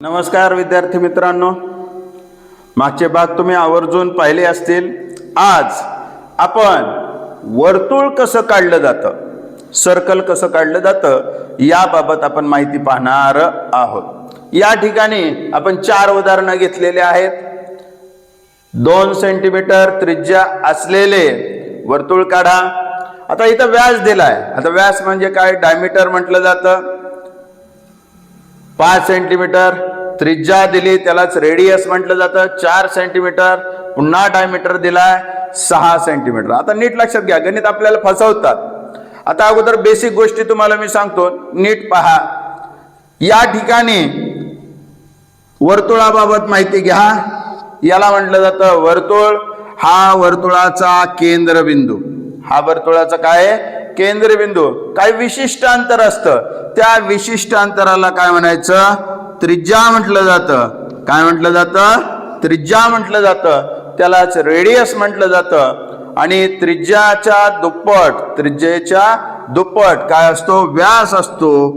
नमस्कार विद्यार्थी मित्रांनो. मागचे भाग तुम्ही आवर्जून पाहिले असतील. आज आपण वर्तुळ कसं काढलं जातं सर्कल कसं काढलं जातं याबाबत आपण माहिती पाहणार आहोत. या ठिकाणी आपण चार उदाहरणं घेतलेले आहेत. दोन सेंटीमीटर त्रिज्या असलेले वर्तुळ काढा. आता इथं व्यास दिलाय. आता व्यास म्हणजे काय? डायमीटर म्हटलं जातं. पाच सेंटीमीटर त्रिज्या दिली त्यालाच रेडियस म्हटलं जातं. चार सेंटीमीटर पुन्हा डायमीटर दिलाय सहा सेंटीमीटर आता नीट लक्षात घ्या गणित आपल्याला फसवतात. आता अगोदर बेसिक गोष्टी तुम्हाला मी सांगतो. नीट पहा. या ठिकाणी वर्तुळाबाबत माहिती घ्या. याला म्हटलं जातं वर्तुळ. हा वर्तुळाचा केंद्रबिंदू. हा वर्तुळाचा काय? केंद्रबिंदू. काय विशिष्ट अंतर असतं. त्या विशिष्ट अंतराला काय म्हणायचं? त्रिज्या म्हटलं जातं. काय म्हटलं जातं? त्रिज्या म्हटलं जातं. त्यालाच रेडियस म्हटलं जातं. आणि त्रिज्याच्या दुप्पट त्रिज्येच्या दुप्पट काय असतो? व्यास असतो.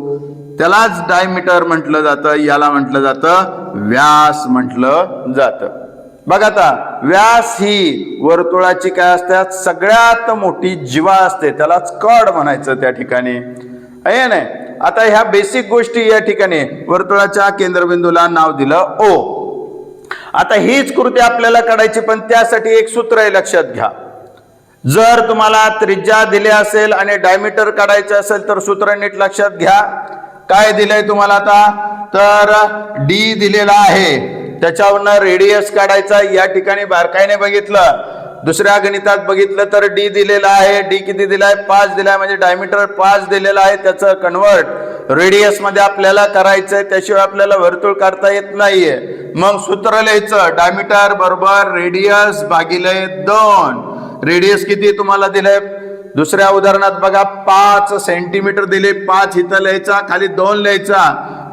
त्यालाच डायमीटर म्हटलं जातं. याला म्हटलं जातं व्यास म्हटलं जातं. बघा आता व्यास ही वर्तुळाची काय असते? सगळ्यात मोठी जीवा असते. त्यालाच कड म्हणायचं त्या ठिकाणी. आहे नाही? आता ह्या बेसिक गोष्टी या ठिकाणी वर्तुळाच्या केंद्रबिंदूला नाव दिलं ओ आता हीच कृती आपल्याला काढायची पण त्यासाठी एक सूत्र आहे लक्षात घ्या. जर तुम्हाला त्रिज्या दिले असेल आणि डायमीटर काढायचं असेल तर सूत्र नीट लक्षात घ्या. काय दिलंय तुम्हाला आता? तर डी दिलेला आहे. त्याच्यावरनं रेडियस काढायचा या ठिकाणी बारकाईने बघितलं. दुसऱ्या गणितात बघितलं तर डी दिलेला आहे. डी किती दिलाय? पाच दिलाय. म्हणजे डायमीटर पाच दिलेला आहे. त्याचं कन्वर्ट रेडियसमध्ये आपल्याला करायचंय. त्याशिवाय आपल्याला वर्तुळ काढता येत नाहीये. मग सूत्र लिहायचं. डायमीटर बरोबर रेडियस भागिले दोन. रेडियस किती तुम्हाला दिलंय? दुसऱ्या उदाहरणात बघा. पाच सेंटीमीटर दिले. पाच इथं लिहायचा. खाली दोन लिहायचा.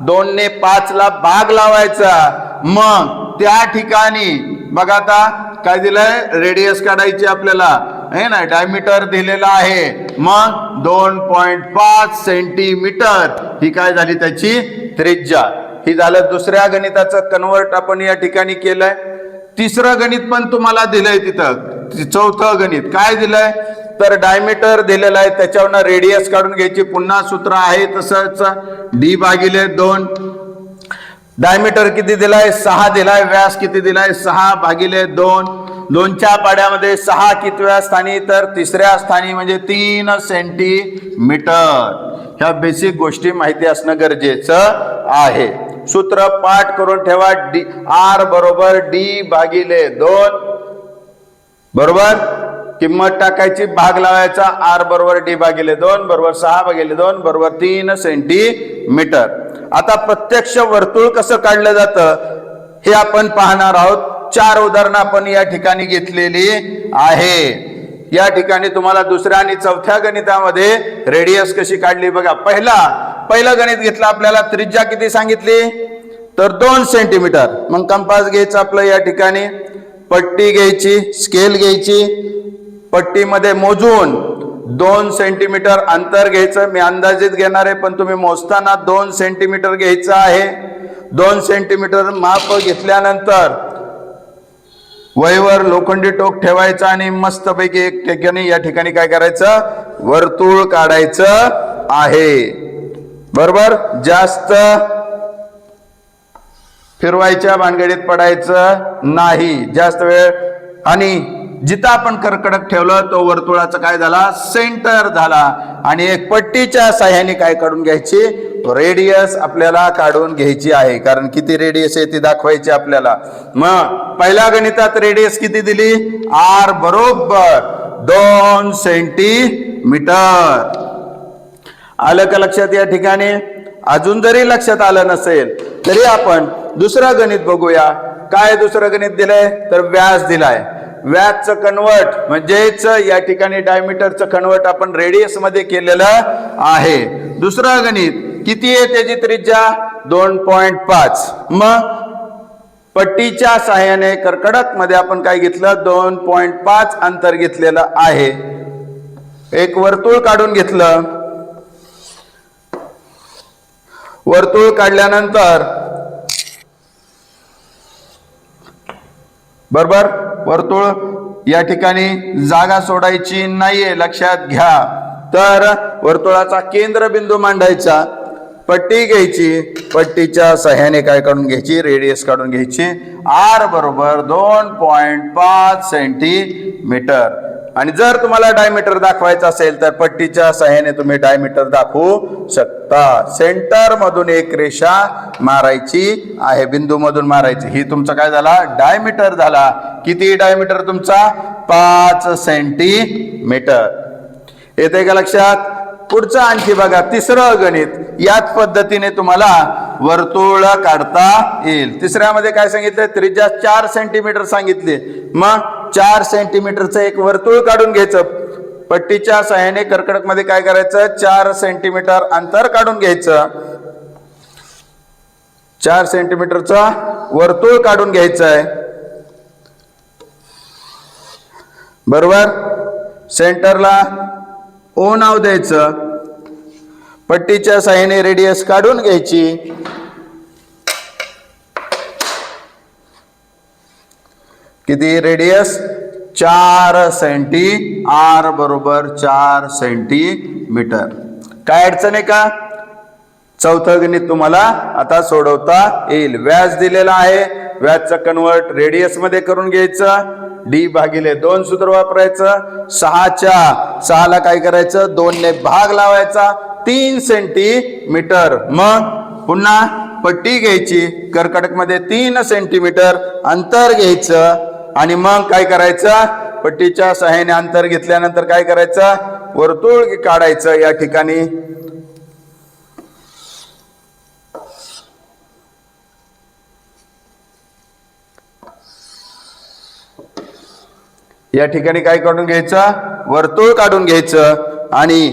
दोनने पाच ला भाग लावायचा. मग त्या ठिकाणी बघा आता काय दिलंय? रेडियस काढायची आपल्याला. हे ना? डायमीटर दिलेला आहे. मग दोन पॉइंट पाच सेंटीमीटर ही काय झाली त्याची? त्रिज्या. ही झालं दुसऱ्या गणिताचं कन्वर्ट आपण या ठिकाणी केलंय. तिसरं गणित पण तुम्हाला दिलंय तिथं. चौथं गणित. काय दिलंय? तर डायमीटर दिलेलं आहे. त्याच्यावरनं रेडियस काढून घ्यायची पुन्हा सूत्र आहे तसंच. डी भागिले दोन. डायमीटर किती दिलाय? सहा दिलाय. व्यास किती दिलाय? सहा भागिले दोन. दोनच्या पाड्यामध्ये सहा कितव्या स्थानी? तर तिसऱ्या स्थानी म्हणजे तीन सेंटीमीटर. ह्या बेसिक गोष्टी माहिती असणं गरजेचं आहे. सूत्र पाठ करून ठेवा. डी आर बरोबर डी भागिले दोन. बरोबर? किंमत टाकायची. भाग लावायचा. आर बरोबर डी भागिले दोन. बरोबर सहा भागिले दोन. बरोबर तीन सेंटी मीटर. आता प्रत्यक्ष वर्तुळ कसं काढलं जातं? हे आपण पाहणार आहोत. चार उदाहरणं आपण या ठिकाणी घेतलेली आहे. या ठिकाणी तुम्हाला दुसऱ्या आणि चौथ्या गणितामध्ये रेडियस कशी काढली बघा. पहिला पहिलं गणित घेतलं आपल्याला. त्रिज्या किती सांगितली? तर दोन सेंटीमीटर मग कंपास घ्यायचं आपलं या ठिकाणी. पट्टी घ्यायची स्केल घ्यायची. पट्टीमध्ये मोजून दोन सेंटीमीटर अंतर घ्यायचं मी अंदाजित घेणार आहे पण तुम्ही मोजताना दोन सेंटीमीटर घ्यायचं आहे. दोन सेंटीमीटर माप घेतल्यानंतर वहीवर लोखंडी टोक ठेवायचं आणि मस्तपैकी एक ठिकाणी या ठिकाणी काय करायचं? वर्तुळ काढायचं आहे. बरोबर? जास्त फिरवायच्या भानगडीत पडायचं नाही. जास्त वेळ आणि जिथं आपण कर्कडक ठेवलं तो वर्तुळाचा काय झाला? सेंटर झाला. आणि एक पट्टीच्या साह्याने काय काढून घ्यायची? रेडियस आपल्याला काढून घ्यायची आहे. कारण किती रेडियस आहे ती दाखवायची आपल्याला. मग पहिल्या गणितात रेडियस किती दिली? आर बरोबर दोन सेंटीमीटर आलं का लक्षात या ठिकाणी? अजून जरी लक्षात आलं नसेल तरी आपण दुसरं गणित बघूया. काय दुसरं गणित दिलंय? तर व्यास दिलाय. व्यासचं कन्वर्ट म्हणजेच या ठिकाणी डायमीटरचं कन्वर्ट आपण रेडियसमध्ये केलेलं आहे. दुसरं गणित किती आहे त्याची त्रिज्या? दोन पॉइंट पाच. मग पट्टीच्या सहाय्याने कर्कडकमध्ये आपण काय घेतलं? दोन पॉइंट पाच अंतर घेतलेलं आहे. एक वर्तुळ काढून घेतलं. वर्तुळ काढल्यानंतर बरोबर? वर्तुळ या ठिकाणी जागा सोडायची नाहीये लक्षात घ्या. तर वर्तुळाचा केंद्रबिंदू मांडायचा. पट्टी घ्यायची पट्टीच्या सहाय्याने काय काढून घ्यायची? रेडियस काढून घ्यायची. आर बरोबर दोन पॉइंट पाच सेंटीमीटर आणि जर तुम्हाला डायमीटर दाखवायचं असेल तर पट्टीच्या सहाय्याने तुम्ही डायमीटर दाखवू शकता. सेंटर मधून एक रेषा मारायची आहे बिंदू मधून मारायची. ही तुमचा काय झाला? डायमीटर झाला. किती डायमीटर तुमचा? पाच सेंटीमीटर येते का लक्षात? पुढचं आणखी बघा तिसरं गणित. याच पद्धतीने तुम्हाला वर्तुळ काढता येईल. तिसऱ्यामध्ये काय सांगितलं त्रिज्या चार सेंटीमीटर सांगितले. मग चार सेंटीमीटरचं एक वर्तुळ काढून घ्यायचं. पट्टीच्या सहाय्याने कर्कडकमध्ये काय करायचं? चार सेंटीमीटर अंतर काढून घ्यायचं. चार सेंटीमीटरचं वर्तुळ काढून घ्यायचं आहे बरोबर? सेंटरला ओ नाव द्यायचं. पट्टीच्या साह्याने रेडियस काढून घ्यायची. किती रेडियस चार सेंटी आर बरोबर चार सेंटीमीटर काय अडचण आहे का? चौथं गणित तुम्हाला आता सोडवता येईल. व्याज दिलेला आहे. व्याजचं कन्वर्ट रेडियसमध्ये करून घ्यायचं. डी भागिले दोन सूत्र वापरायचं. सहाच्या सहाला काय करायचं? दोन ने भाग लावायचा. तीन सेंटीमीटर मग पुन्हा पट्टी घ्यायची. कर्कटकमध्ये तीन सेंटीमीटर अंतर घ्यायचं. आणि मग काय करायचं? पट्टीच्या सहाय्याने अंतर घेतल्यानंतर काय करायचं? वर्तुळ काढायचं या ठिकाणी. या ठिकाणी काय काढून घ्यायचं? वर्तुळ काढून घ्यायचं. आणि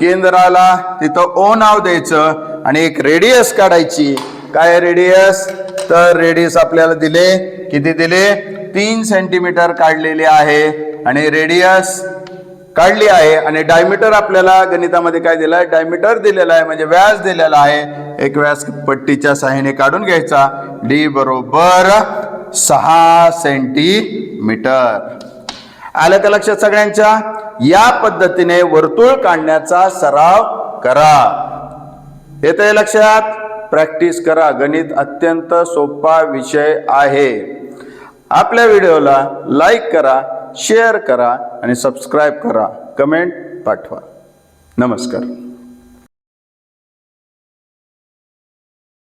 केंद्राला तिथं ओ नाव द्यायचं आणि एक रेडियस काढायची. काय रेडियस तर रेडियस आपल्याला दिले. किती दिले? तीन सेंटीमीटर काढलेली आहे आणि रेडियस काढली आहे. आणि डायमीटर आपल्याला गणितामध्ये काय दिलं आहे डायमीटर दिलेला आहे म्हणजे व्यास दिलेला आहे. एक व्यास पट्टीच्या सहाय्याने काढून घ्यायचा. डी बरोबर सहा सेंटीमीटर आलं का लक्षात सगळ्यांच्या? या पद्धतीने वर्तुळ काढण्याचा सराव करा. येत लक्षात? प्रॅक्टिस करा. गणित अत्यंत सोपा विषय आहे. आपल्या व्हिडिओला लाईक करा शेअर करा आणि सबस्क्राईब करा. कमेंट पाठवा. नमस्कार.